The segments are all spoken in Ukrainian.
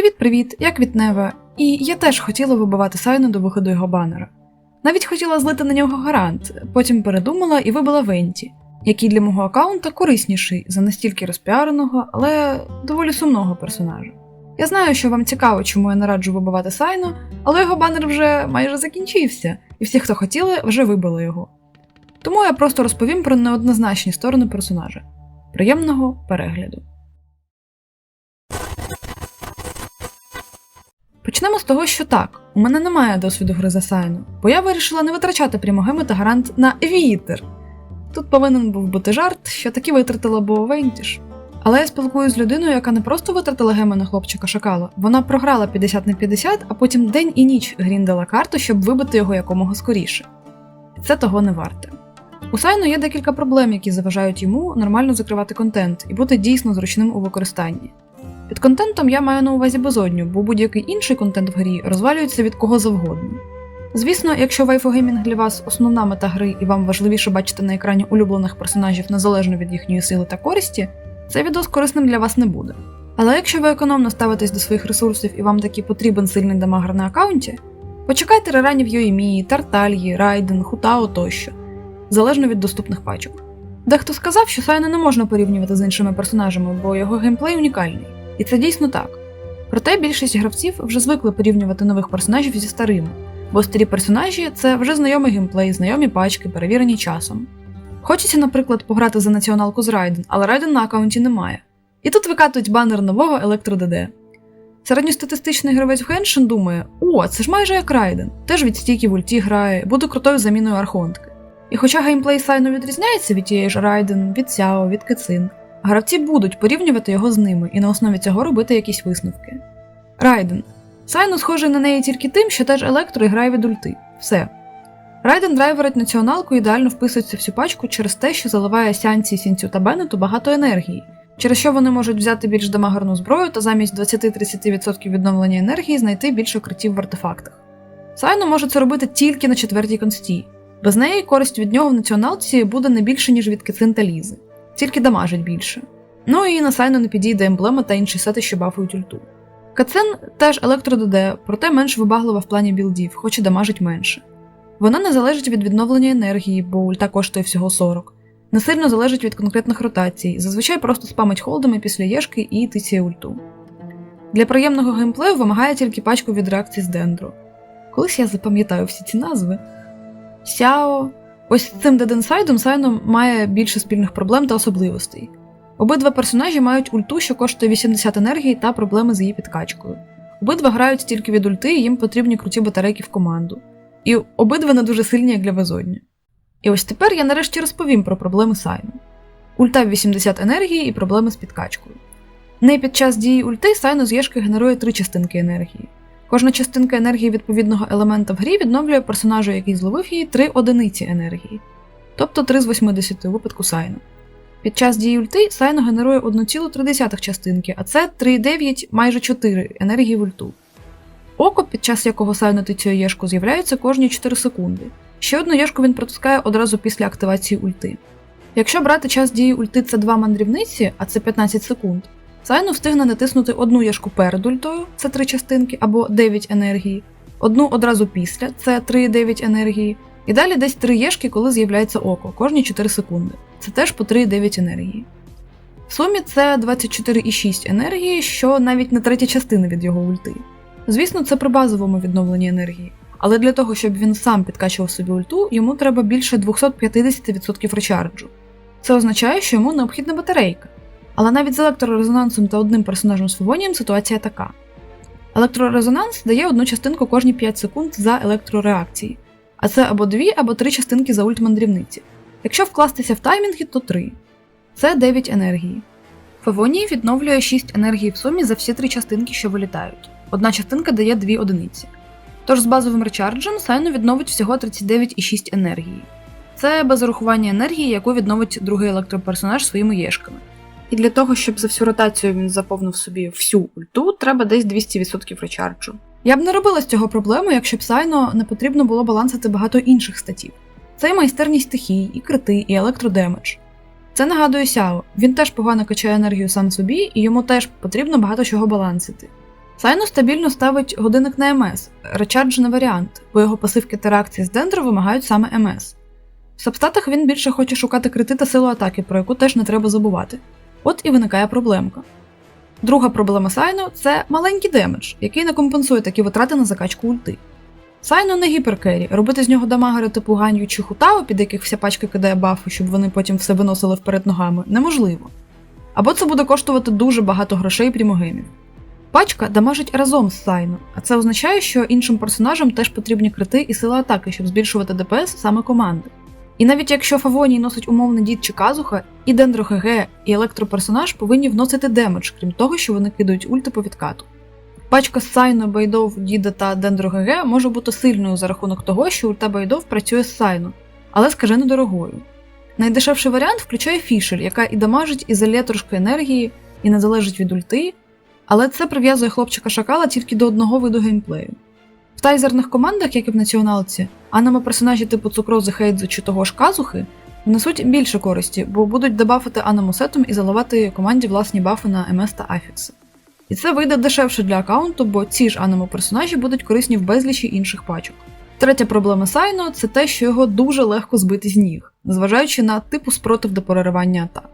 Привіт-привіт, я Квітнева, і я теж хотіла вибивати Сайну до виходу його банера. Навіть хотіла злити на нього гарант, потім передумала і вибила Венті, який для мого аккаунта корисніший за настільки розпіареного, але доволі сумного персонажа. Я знаю, що вам цікаво, чому я не раджу вибивати Сайну, але його банер вже майже закінчився, і всі, хто хотіли, вже вибили його. Тому я просто розповім про неоднозначні сторони персонажа. Приємного перегляду. Почнемо з того, що так, у мене немає досвіду гри за Сайну, бо я вирішила не витрачати прямогеми та гарант на вітер. Тут повинен був бути жарт, що таки витратила бо Вентіш. Але я спілкуюся з людиною, яка не просто витратила геми на хлопчика шакала, вона програла 50 на 50, а потім день і ніч гріндала карту, щоб вибити його якомога скоріше. Це того не варте. У Сайну є декілька проблем, які заважають йому нормально закривати контент і бути дійсно зручним у використанні. Під контентом я маю на увазі безодню, бо будь-який інший контент в грі розвалюється від кого завгодно. Звісно, якщо вайфогеймінг для вас основна мета гри і вам важливіше бачити на екрані улюблених персонажів незалежно від їхньої сили та користі, цей відос корисним для вас не буде. Але якщо ви економно ставитесь до своїх ресурсів і вам таки потрібен сильний дамагер на аккаунті, почекайте реранів Йоїмії, Тартальї, Райден, Хутао тощо, залежно від доступних пачок. Дехто сказав, що Сайна не можна порівнювати з іншими персонажами, бо його геймплей унікальний. І це дійсно так. Проте більшість гравців вже звикли порівнювати нових персонажів зі старими, бо старі персонажі це вже знайомий геймплей, знайомі пачки, перевірені часом. Хочеться, наприклад, пограти за націоналку з Райден, але Райден на аккаунті немає. І тут викатують банер нового Електро ДД. Середньостатистичний гравець в Геншин думає: о, це ж майже як Райден, теж від стійки в ульті грає, буде крутою заміною архонтки. І хоча геймплей Сайну відрізняється від тієї ж Райден, від Сяо, від Кецин, Гравці будуть порівнювати його з ними і на основі цього робити якісь висновки. Райден. Сайну схожий на неї тільки тим, що теж електро і грає від ульти. Все. Райден драйверить націоналку ідеально вписується в цю пачку через те, що заливає сянці, сінцю та бенету багато енергії, через що вони можуть взяти більш дамагерну зброю та замість 20-30% відновлення енергії знайти більше укриттів в артефактах. Сайну може це робити тільки на четвертій консті. Без неї користь від нього в націоналці буде не більше, ніж від кицин та лізи тільки дамажить більше. Ну і на сайну не підійде емблема та інші сети, що бафують ульту. Кацен теж електро ДД, проте менш вибаглива в плані білдів, хоч і дамажить менше. Вона не залежить від відновлення енергії, бо ульта коштує всього 40, не сильно залежить від конкретних ротацій, зазвичай просто спамить холдами після єшки і тиціє ульту. Для приємного геймплею вимагає тільки пачку від реакцій з Дендро. Колись я запам'ятаю всі ці назви. Сяо, Ось цим Деденсайдом Сайном має більше спільних проблем та особливостей. Обидва персонажі мають ульту, що коштує 80 енергії та проблеми з її підкачкою. Обидва грають тільки від ульти, і їм потрібні круті батарейки в команду. І обидва не дуже сильні, як для везодня. І ось тепер я нарешті розповім про проблеми Сайну. Ульта в 80 енергії і проблеми з підкачкою. Не під час дії ульти Сайну з Єшки генерує три частинки енергії. Кожна частинка енергії відповідного елемента в грі відновлює персонажу, який зловив її 3 одиниці енергії, тобто 3 з 80 у випадку Сайну. Під час дії ульти Сайно генерує 1,3 частинки, а це 3,9 майже 4 енергії в ульту. Око, під час якого Сайно тицює єшку, з'являється кожні 4 секунди. Ще одну єшку він протискає одразу після активації ульти. Якщо брати час дії ульти це 2 мандрівниці, а це 15 секунд, Сайну встигне натиснути одну яшку перед ультою, це 3 частинки, або 9 енергії, одну одразу після, це 3,9 енергії, і далі десь 3 єшки, коли з'являється око, кожні 4 секунди. Це теж по 3,9 енергії. В сумі це 24,6 енергії, що навіть не третя частина від його ульти. Звісно, це при базовому відновленні енергії, але для того, щоб він сам підкачував собі ульту, йому треба більше 250% речарджу. Це означає, що йому необхідна батарейка. Але навіть з електрорезонансом та одним персонажем з фовонієм ситуація така. Електрорезонанс дає одну частинку кожні 5 секунд за електрореакції, а це або дві, або три частинки за ульт мандрівниці. Якщо вкластися в таймінги, то 3. Це 9 енергії. Фавонії відновлює 6 енергії в сумі за всі три частинки, що вилітають. Одна частинка дає 2 одиниці. Тож з базовим речарджем Сайну відновить всього 39,6 енергії. Це без урахування енергії, яку відновить другий електроперсонаж своїми єшками. І для того, щоб за всю ротацію він заповнив собі всю ульту, треба десь 200% речарджу. Я б не робила з цього проблему, якщо б Сайно не потрібно було балансити багато інших статів. Це і майстерність стихій, і крити, і електродемедж. Це нагадує Сяо, він теж погано качає енергію сам собі, і йому теж потрібно багато чого балансити. Сайно стабільно ставить годинник на МС, речарджений варіант, бо його пасивки та реакції з дендро вимагають саме МС. В сабстатах він більше хоче шукати крити та силу атаки, про яку теж не треба забувати. От і виникає проблемка. Друга проблема Сайно це маленький демедж, який не компенсує такі витрати на закачку ульти. Сайно не гіперкері, робити з нього дамагери типу Ганью чи Хутао, під яких вся пачка кидає бафи, щоб вони потім все виносили вперед ногами, неможливо. Або це буде коштувати дуже багато грошей прімогемів. Пачка дамажить разом з Сайно, а це означає, що іншим персонажам теж потрібні крити і сила атаки, щоб збільшувати ДПС саме команди. І навіть якщо Фавоній носить умовний дід чи казуха, і Дендро ГГ, і електроперсонаж повинні вносити демедж, крім того, що вони кидають ульти по відкату. Пачка з Сайно, Байдов, Діда та Дендро ГГ може бути сильною за рахунок того, що ульта Байдов працює з Сайно, але скажено дорогою. Найдешевший варіант включає фішер, яка і дамажить, і залє трошки енергії, і не залежить від ульти, але це прив'язує хлопчика шакала тільки до одного виду геймплею. В тайзерних командах, як і в націоналці, аниме персонажі типу Цукрози, Хейдзу чи того ж Казухи внесуть більше користі, бо будуть дебафити аномусетом і заливати команді власні бафи на МС та Афікси. І це вийде дешевше для аккаунту, бо ці ж аніме персонажі будуть корисні в безлічі інших пачок. Третя проблема Сайно це те, що його дуже легко збити з ніг, незважаючи на типу спротив до переривання атак.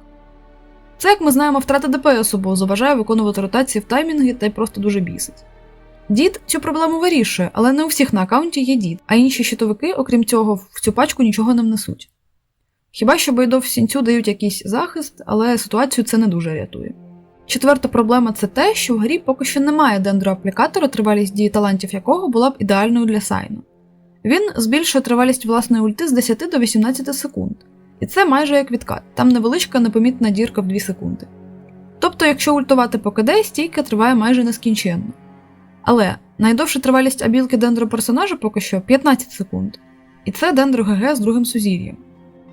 Це, як ми знаємо, втрата ДПС, бо заважає виконувати ротації в таймінги та й просто дуже бісить. Дід цю проблему вирішує, але не у всіх на аккаунті є дід, а інші щитовики, окрім цього, в цю пачку нічого не внесуть. Хіба що Байдов сінцю дають якийсь захист, але ситуацію це не дуже рятує. Четверта проблема це те, що в грі поки що немає дендроаплікатора, тривалість дії талантів якого була б ідеальною для Сайну. Він збільшує тривалість власної ульти з 10 до 18 секунд, і це майже як відкат, там невеличка непомітна дірка в 2 секунди. Тобто, якщо ультувати по КД, стійка триває майже нескінченно. Але найдовша тривалість абілки дендро персонажа поки що 15 секунд, і це дендро ГГ з другим сузір'ям.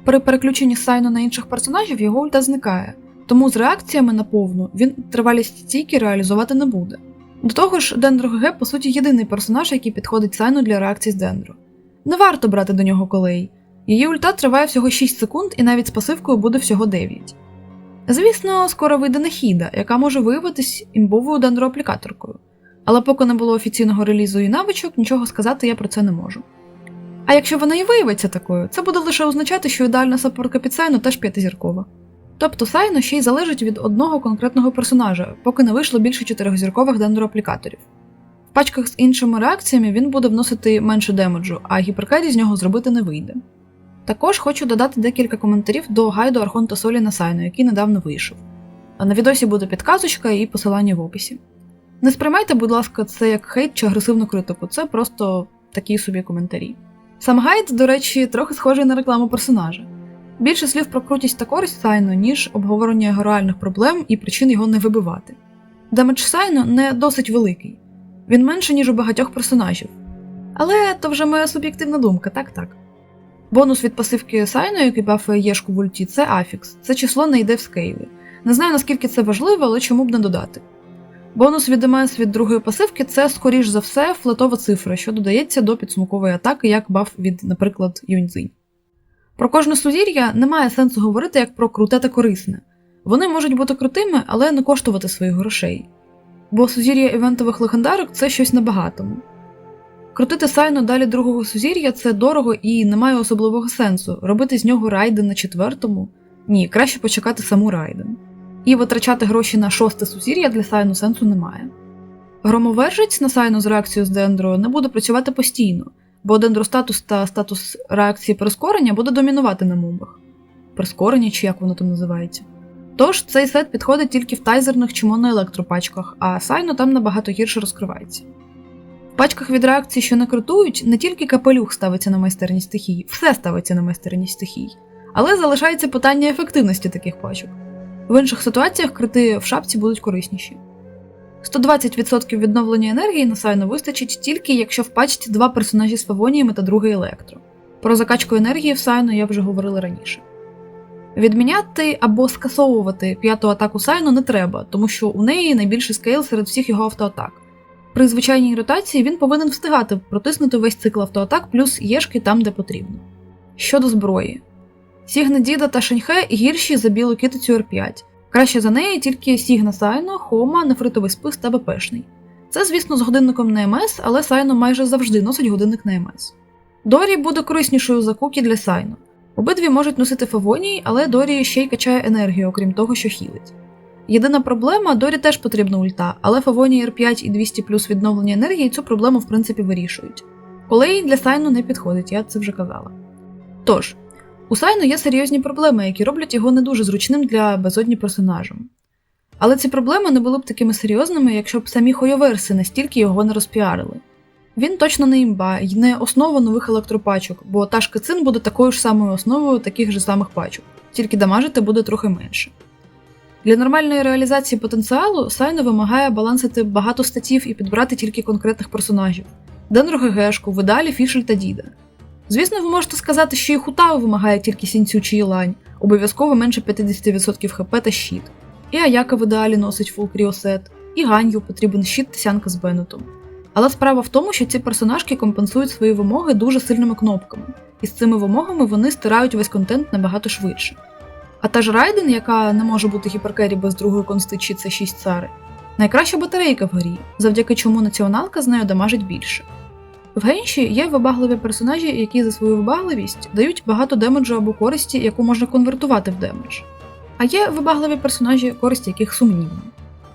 При переключенні сайну на інших персонажів його ульта зникає, тому з реакціями на повну він тривалість стійки реалізувати не буде. До того ж, Дендро ГГ по суті єдиний персонаж, який підходить сайну для реакцій з Дендро. Не варто брати до нього колей. Її ульта триває всього 6 секунд і навіть з пасивкою буде всього 9. Звісно, скоро вийде Нахіда, яка може виявитись імбовою дендроаплікаторкою. Але поки не було офіційного релізу і навичок, нічого сказати я про це не можу. А якщо вона і виявиться такою, це буде лише означати, що ідеальна саппортка під Сайну теж п'ятизіркова. Тобто Сайно ще й залежить від одного конкретного персонажа, поки не вийшло більше чотирьохзіркових дендроаплікаторів. В пачках з іншими реакціями він буде вносити менше демеджу, а гіперкеді з нього зробити не вийде. Також хочу додати декілька коментарів до гайду Архонта Солі на Сайно, який недавно вийшов. На відосі буде підказочка і посилання в описі. Не сприймайте, будь ласка, це як хейт чи агресивну критику, це просто такі собі коментарі. Сам гайд, до речі, трохи схожий на рекламу персонажа. Більше слів про крутість та користь Сайно, ніж обговорення його реальних проблем і причин його не вибивати. Демедж Сайно не досить великий, він менше, ніж у багатьох персонажів. Але то вже моя суб'єктивна думка, так так. Бонус від пасивки Сайно, який бафує Єшку в ульті, це афікс. Це число не йде в скейлі. Не знаю наскільки це важливо, але чому б не додати. Бонус від МС від другої пасивки це, скоріш за все, флетова цифра, що додається до підсумкової атаки, як баф від, наприклад, Юньцзинь. Про кожне сузір'я немає сенсу говорити як про круте та корисне. Вони можуть бути крутими, але не коштувати своїх грошей. Бо сузір'я івентових легендарок це щось набагатому. Крутити сайну далі другого сузір'я це дорого і не має особливого сенсу. Робити з нього райден на четвертому ні, краще почекати саму райден. І витрачати гроші на шосте сузір'я для сайну сенсу немає. Громовержець на сайну з реакцією з дендро не буде працювати постійно, бо дендростатус та статус реакції прискорення буде домінувати на мобах. Прискорення чи як воно там називається. Тож цей сет підходить тільки в тайзерних чи моноелектропачках, а сайно там набагато гірше розкривається. В пачках від реакцій, що не крутують, не тільки капелюх ставиться на майстерність стихій, все ставиться на майстерність стихій, але залишається питання ефективності таких пачок. В інших ситуаціях крити в шапці будуть корисніші. 120% відновлення енергії на сайну вистачить тільки якщо в пачці два персонажі з фавоніями та другий електро. Про закачку енергії в сайну я вже говорила раніше. Відміняти або скасовувати п'яту атаку Сайну не треба, тому що у неї найбільший скейл серед всіх його автоатак. При звичайній ротації він повинен встигати протиснути весь цикл автоатак плюс єшки там, де потрібно. Щодо зброї, Сігна Діда та Шеньхе гірші за білу китицю Р5. Краще за неї тільки Сігна Сайно, Хома, нефритовий спис та БПшний. Це, звісно, з годинником на МС, але Сайно майже завжди носить годинник на МС. Дорі буде кориснішою за для Сайно. Обидві можуть носити фавоній, але Дорі ще й качає енергію, окрім того, що хілить. Єдина проблема Дорі теж потрібна ульта, але Фавоній R5 і 200 плюс відновлення енергії цю проблему в принципі вирішують. Колей для Сайну не підходить, я це вже казала. Тож, у Сайну є серйозні проблеми, які роблять його не дуже зручним для безодні персонажем. Але ці проблеми не були б такими серйозними, якщо б самі хойоверси настільки його не розпіарили. Він точно не імба і не основа нових електропачок, бо та ж Кицин буде такою ж самою основою таких же самих пачок, тільки дамажити буде трохи менше. Для нормальної реалізації потенціалу Сайно вимагає балансити багато статів і підбирати тільки конкретних персонажів: Денро ГГшку, в ідеалі Фішель та Діда. Звісно, ви можете сказати, що і Хутао вимагає тільки Сінцю чи Ілань, обов'язково менше 50% хп та щит. І Аяка в ідеалі носить фул кріосет, і Ганью потрібен щит Тисянка з Беннетом. Але справа в тому, що ці персонажки компенсують свої вимоги дуже сильними кнопками, і з цими вимогами вони стирають весь контент набагато швидше. А та ж Райден, яка не може бути гіперкері без другої консти це 6 цари, найкраща батарейка в грі, завдяки чому націоналка з нею дамажить більше. В генші є вибагливі персонажі, які за свою вибагливість дають багато демеджу або користі, яку можна конвертувати в демедж. А є вибагливі персонажі, користь яких сумнівна.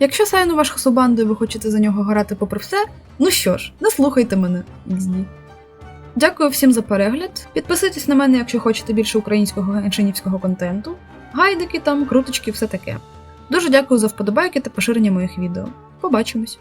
Якщо Сайну ваш хасубанди, і ви хочете за нього грати попри все, ну що ж, не слухайте мене, XD. Дякую всім за перегляд. Підписуйтесь на мене, якщо хочете більше українського геншинівського контенту. Гайдики там, круточки, все таке. Дуже дякую за вподобайки та поширення моїх відео. Побачимось!